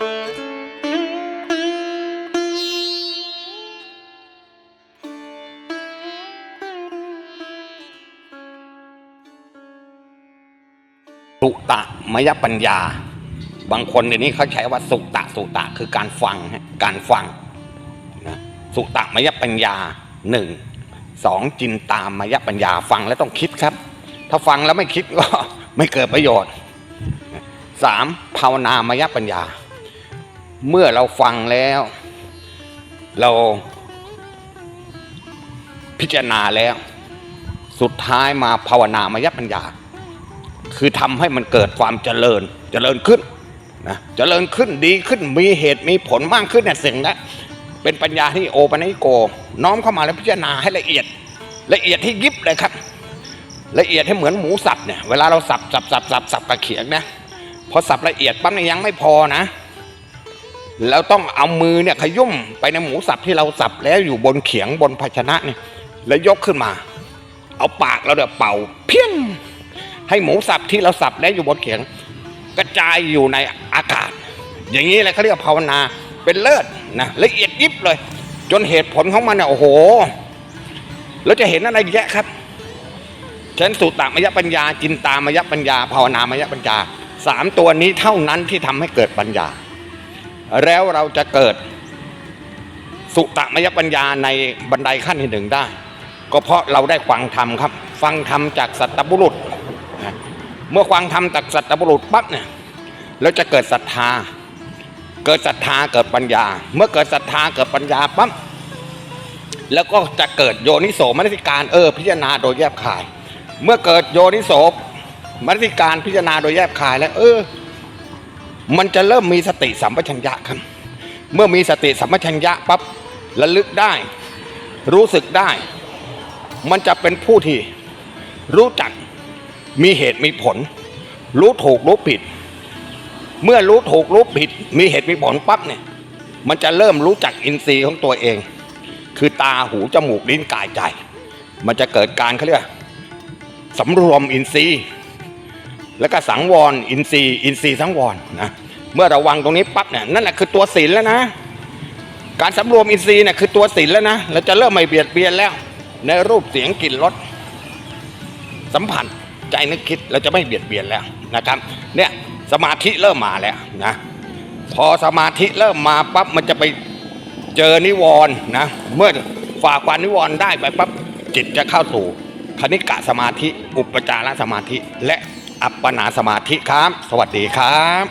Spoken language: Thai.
สุตะมยปัญญา บางคนเดี๋ยวนี้เขาใช้ว่าสุตะสุตะคือการฟังการฟังนะสุตะมยปัญญาหนึ่งสองจินตามยปัญญาฟังแล้วต้องคิดครับ ถ้าฟังแล้วไม่คิดก็ไม่เกิดประโยชน์สามภาวนามยปัญญา เมื่อเราฟังแล้ว เราพิจารณาแล้ว สุดท้ายมาภาวนามยปัญญา คือทำให้มันเกิดความเจริญ เจริญขึ้นนะเจริญขึ้นดีขึ้นมีเหตุมีผลมากขึ้นเนี่ยสิ่งนั้นเป็นปัญญาที่โอปัญญิโก น้อมเข้ามาแล้วพิจารณาให้ละเอียด ละเอียดที่ยิบเลยครับ ละเอียดให้เหมือนหมูสับเนี่ยเวลาเราสับสับสับสับสับกระเขียงนะพอสับละเอียดปั๊บเนี่ยยังไม่พอนะ แล้วต้องเอามือเนี่ยขยุ่มไปในหมูสับที่เราสับแล้วอยู่บนเขียงบนภาชนะเนี่ยแล้วยกขึ้นมา เอาปากเราเนี่ยเป่า เพี้ยงให้หมูสับที่เราสับแล้วอยู่บนเขียง กระจายอยู่ในอากาศ อย่างนี้แหละเขาเรียกว่าภาวนาเป็นเลิศนะละเอียดยิบเลย จนเหตุผลของมันเนี่ยโอ้โหเราจะเห็นอะไรแยะครับฉันสุตตามยปัญญาจินตามยปัญญา ภาวนามยปัญญาสามตัวนี้เท่านั้นที่ทำให้เกิดปัญญา แล้วเราจะเกิดสุตมยปัญญาในบันไดขั้นที่หนึ่งได้ ก็เพราะเราได้ฟังธรรมครับ ฟังธรรมจากสัตบุรุษ เมื่อฟังธรรมจากสัตบุรุษปั๊บเนี่ยเราจะเกิดศรัทธา เกิดศรัทธาเกิดปัญญา เมื่อเกิดศรัทธาเกิดปัญญาปั๊บแล้วก็จะเกิดโยนิโสมนสิการเออพิจารณาโดยแยบคาย เมื่อเกิดโยนิโสมนสิการพิจารณาโดยแยบคายแล้วเออ มันจะเริ่มมีสติสัมปชัญญะครับ เมื่อมีสติสัมปชัญญะปั๊บระลึกได้ รู้สึกได้ มันจะเป็นผู้ที่รู้จักมีเหตุมีผล รู้ถูกรู้ผิด เมื่อรู้ถูกรู้ผิด มีเหตุมีผลปั๊บเนี่ย มันจะเริ่มรู้จักอินทรีย์ของตัวเอง คือตาหูจมูกลิ้นกายใจ มันจะเกิดการเขาเรียกสำรวมอินทรีย์ แล้วก็สังวร อินทรีย์อินทรีย์สังวรนะเมื่อระวังตรงนี้ปั๊บเนี่ยนั่นแหละคือตัวศีลแล้วนะ การสำรวมอินทรีย์เนี่ยคือตัวศีลแล้วนะเราจะเริ่มไม่เบียดเบียนแล้ว ในรูปเสียงกลิ่นรสสัมผัสใจนึกคิดเราจะไม่เบียดเบียนแล้วนะครับ เนี่ยสมาธิเริ่มมาแล้วนะพอสมาธิเริ่มมาปั๊บมันจะไปเจอนิวรณ์นะเมื่อฝ่าความนิวรณ์ได้ไปปั๊บจิตจะเข้าสู่คณิกะสมาธิ อุปจารสมาธิและ อัปปนาสมาธิครับ สวัสดีครับ